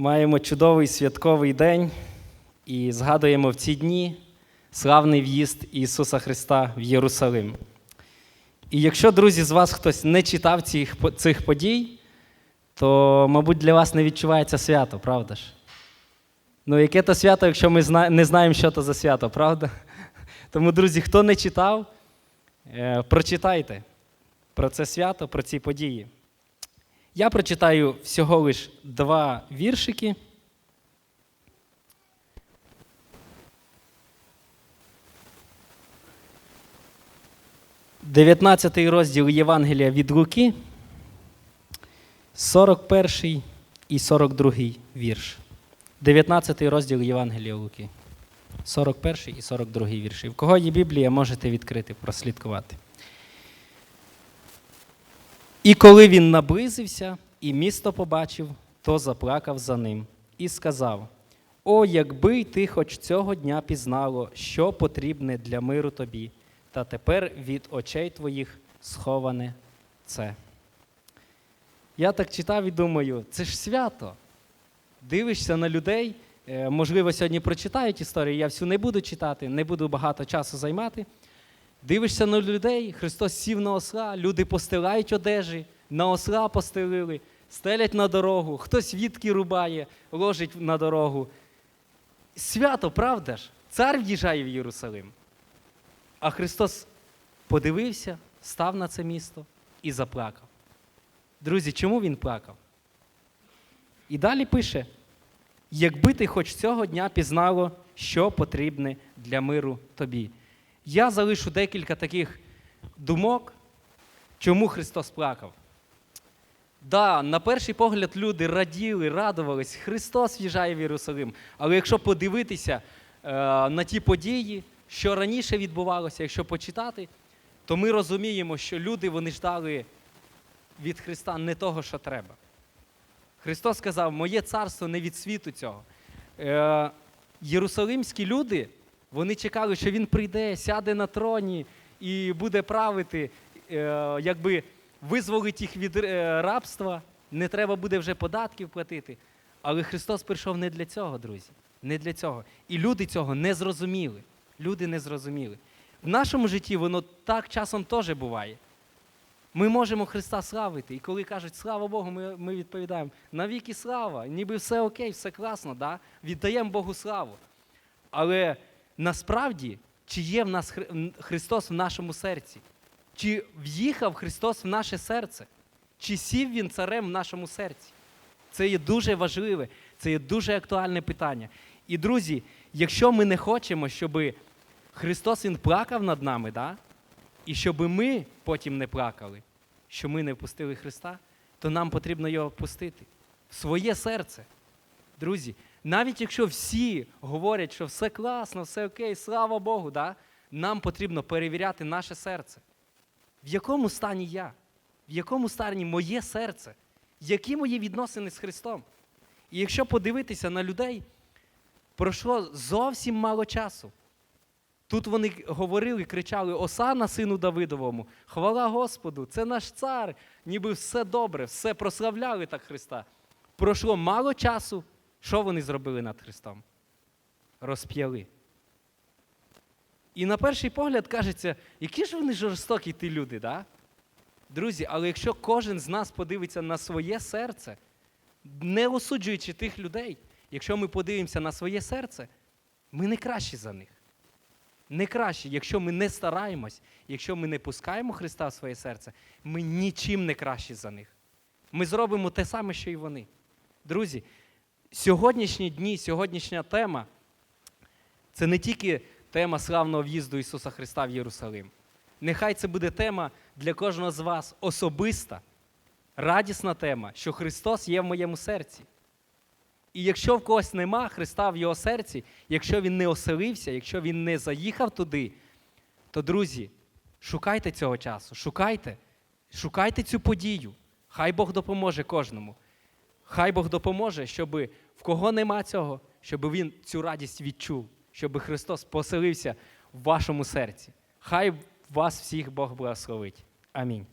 Маємо чудовий святковий день і згадуємо в ці дні славний в'їзд Ісуса Христа в Єрусалим. І якщо, друзі, з вас хтось не читав цих, цих подій, то, мабуть, для вас не відчувається свято, правда ж? Ну, яке то свято, якщо ми не знаємо, що то за свято, правда? Тому, друзі, хто не читав, е, прочитайте про це свято, про ці події. Я прочитаю всього лиш два віршики. Дев'ятнадцятий розділ Євангелія від Луки, 41 і 42 вірш. 19 розділ Євангелія Луки. 41 і 42 вірші. В кого є Біблія, можете відкрити, прослідкувати. І коли він наблизився і місто побачив, то заплакав за ним і сказав: О, якби ти хоч цього дня пізнало, що потрібне для миру тобі, та тепер від очей твоїх сховане це. Я так читав і думаю, це ж свято. Дивишся на людей, е, можливо, сьогодні прочитають історію, я всю не буду читати, не буду багато часу займати. Дивишся на людей, Христос сів на осла, люди постилають одежі, на осла постелили, стелять на дорогу, хтось вітки рубає, ложить на дорогу. Свято, правда ж? Цар в'їжджає в Єрусалим. А Христос подивився, став на це місто і заплакав. Друзі, чому він плакав? І далі пише: якби ти хоч цього дня пізнало, що потрібне для миру тобі. Я залишу декілька таких думок, чому Христос плакав. Да, на перший погляд люди раділи, радувались, Христос в'їжджає в Єрусалим. Але якщо подивитися е, на ті події, що раніше відбувалося, якщо почитати, то ми розуміємо, що люди вони ждали від Христа не того, що треба. Христос сказав, моє царство не від світу цього. Е, єрусалимські люди, вони чекали, що він прийде, сяде на троні і буде правити, е, якби визволить їх від е, рабства, не треба буде вже податків платити. Але Христос прийшов не для цього, друзі. Не для цього. І люди цього не зрозуміли. Люди не зрозуміли. В нашому житті воно так часом теж буває. Ми можемо Христа славити. І коли кажуть слава Богу, ми, ми відповідаємо навіки слава, ніби все окей, все класно, да? віддаємо Богу славу. Але насправді, чи є в нас Христос в нашому серці? Чи в'їхав Христос в наше серце? Чи сів Він царем в нашому серці? Це є дуже важливе, це є дуже актуальне питання. І, друзі, якщо ми не хочемо, щоб Христос Він плакав над нами, да? і щоб ми потім не плакали, що ми не впустили Христа, то нам потрібно його впустити в своє серце. Друзі, навіть якщо всі говорять, що все класно, все окей, слава Богу, да? нам потрібно перевіряти наше серце. В якому стані я? В якому стані моє серце? Які мої відносини з Христом? І якщо подивитися на людей, пройшло зовсім мало часу. Тут вони говорили, кричали: Осана сину Давидовому, хвала Господу, це наш цар, ніби все добре, все прославляли так Христа. Пройшло мало часу. Що вони зробили над Христом? Розп'яли. І на перший погляд кажеться, які ж вони жорстокі ті люди, да? Друзі, але якщо кожен з нас подивиться на своє серце, не осуджуючи тих людей, якщо ми подивимося на своє серце, ми не кращі за них. Не кращі, якщо ми не стараємось, якщо ми не пускаємо Христа в своє серце, ми нічим не кращі за них. Ми зробимо те саме, що і вони. Друзі, сьогоднішні дні, сьогоднішня тема це не тільки тема славного в'їзду Ісуса Христа в Єрусалим. Нехай це буде тема для кожного з вас особиста, радісна тема, що Христос є в моєму серці. І якщо в когось нема Христа в його серці, якщо він не оселився, якщо він не заїхав туди, то, друзі, шукайте цього часу, шукайте, шукайте цю подію. Хай Бог допоможе кожному. Хай Бог допоможе, щоб в кого нема цього, щоб він цю радість відчув, щоб Христос поселився в вашому серці. Хай вас всіх Бог благословить. Амінь.